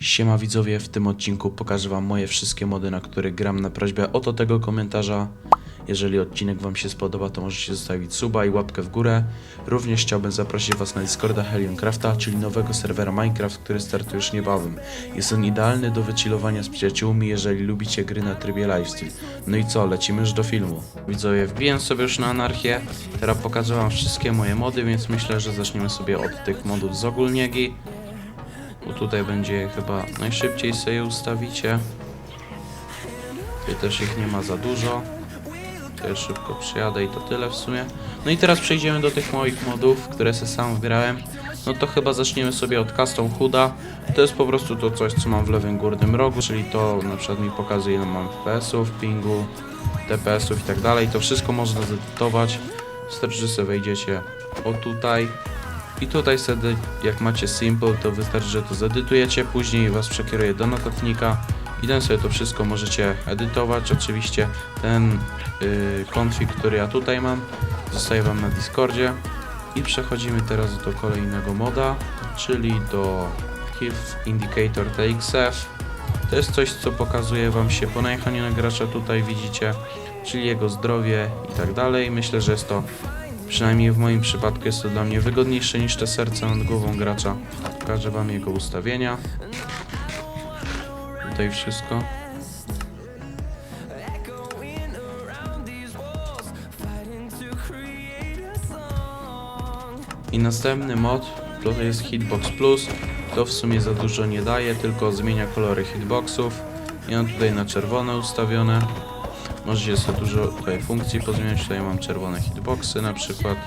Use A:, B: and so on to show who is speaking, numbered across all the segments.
A: Siema widzowie, w tym odcinku pokażę wam moje wszystkie mody, na które gram na prośbę oto tego komentarza. Jeżeli odcinek wam się spodoba, to możecie zostawić suba i łapkę w górę. Również chciałbym zaprosić was na Discorda Helioncrafta, czyli nowego serwera Minecraft, który startuje już niebawem. Jest on idealny do wychillowania z przyjaciółmi, jeżeli lubicie gry na trybie lifestyle. No i co, lecimy już do filmu. Widzowie, wbiłem sobie już na anarchię, teraz pokażę wam wszystkie moje mody, więc myślę, że zaczniemy sobie od tych modów z ogólniegi. Bo tutaj będzie chyba najszybciej sobie ustawicie. Tutaj też ich nie ma za dużo. Tutaj szybko przyjadę i to tyle w sumie. No i teraz przejdziemy do tych moich modów, które sobie sam wgrałem. No to chyba zaczniemy sobie od Custom Huda. To jest po prostu to coś, co mam w lewym górnym rogu, czyli to na przykład mi pokazuje ile mam FPS-ów, pingu, DPS-ów i tak dalej. To wszystko można zedytować. Wystarczy, że sobie wejdziecie o tutaj i tutaj sobie, jak macie simple, to wystarczy, że to zedytujecie, później was przekieruje do notatnika i ten sobie to wszystko możecie edytować. Oczywiście ten yy, config, który ja tutaj mam, zostaje wam na Discordzie. I przechodzimy teraz do kolejnego moda, czyli do Health Indicator TXF. To jest coś, co pokazuje wam się po najechaniu na gracza, tutaj widzicie, czyli jego zdrowie i tak dalej. Myślę, że jest to Przynajmniej w moim przypadku jest to dla mnie wygodniejsze niż te serce nad głową gracza. Pokażę wam jego ustawienia. Tutaj wszystko. I następny mod to jest Hitbox Plus. To w sumie za dużo nie daje, tylko zmienia kolory hitboxów. I mam tutaj na czerwone ustawione. Możecie sobie dużo tutaj funkcji pozmieniać. Tutaj mam czerwone hitboxy na przykład.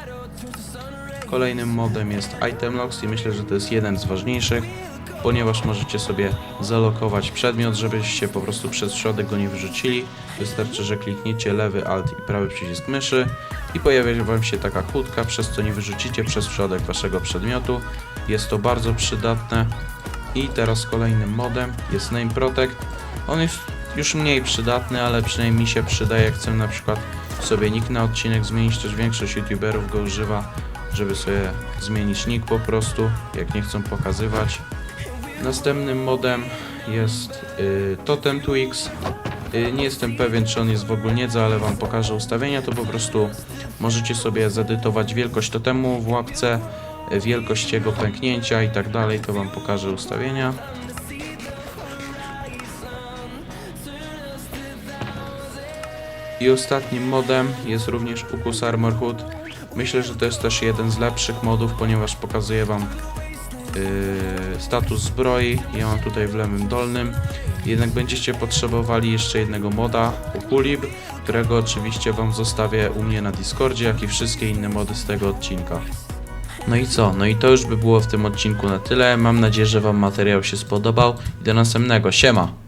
A: Kolejnym modem jest Item Locks i myślę, że to jest jeden z ważniejszych, ponieważ możecie sobie zalokować przedmiot, żebyście po prostu przez środek go nie wyrzucili. Wystarczy, że klikniecie lewy alt i prawy przycisk myszy i pojawia wam się taka kłódka, przez co nie wyrzucicie przez środek waszego przedmiotu. Jest to bardzo przydatne. I teraz kolejnym modem jest Name Protect. On jest już mniej przydatny, ale przynajmniej mi się przydaje, jak chcę na przykład sobie nick na odcinek zmienić, też większość youtuberów go używa, żeby sobie zmienić nick po prostu, jak nie chcą pokazywać. Następnym modem jest y, Totem Twix. Y, nie jestem pewien, czy on jest w ogólniedze, ale wam pokażę ustawienia, to po prostu możecie sobie zedytować wielkość totemu w łapce, y, wielkość jego pęknięcia i tak dalej, to wam pokażę ustawienia. I ostatnim modem jest również Ukus Armor Hood. Myślę, że to jest też jeden z lepszych modów, ponieważ pokazuje Wam yy, status zbroi. Ja mam tutaj w lewym dolnym. Jednak będziecie potrzebowali jeszcze jednego moda, Okulib, którego oczywiście Wam zostawię u mnie na Discordzie, jak i wszystkie inne mody z tego odcinka. No i co? No i to już by było w tym odcinku na tyle. Mam nadzieję, że Wam materiał się spodobał. I do następnego. Siema!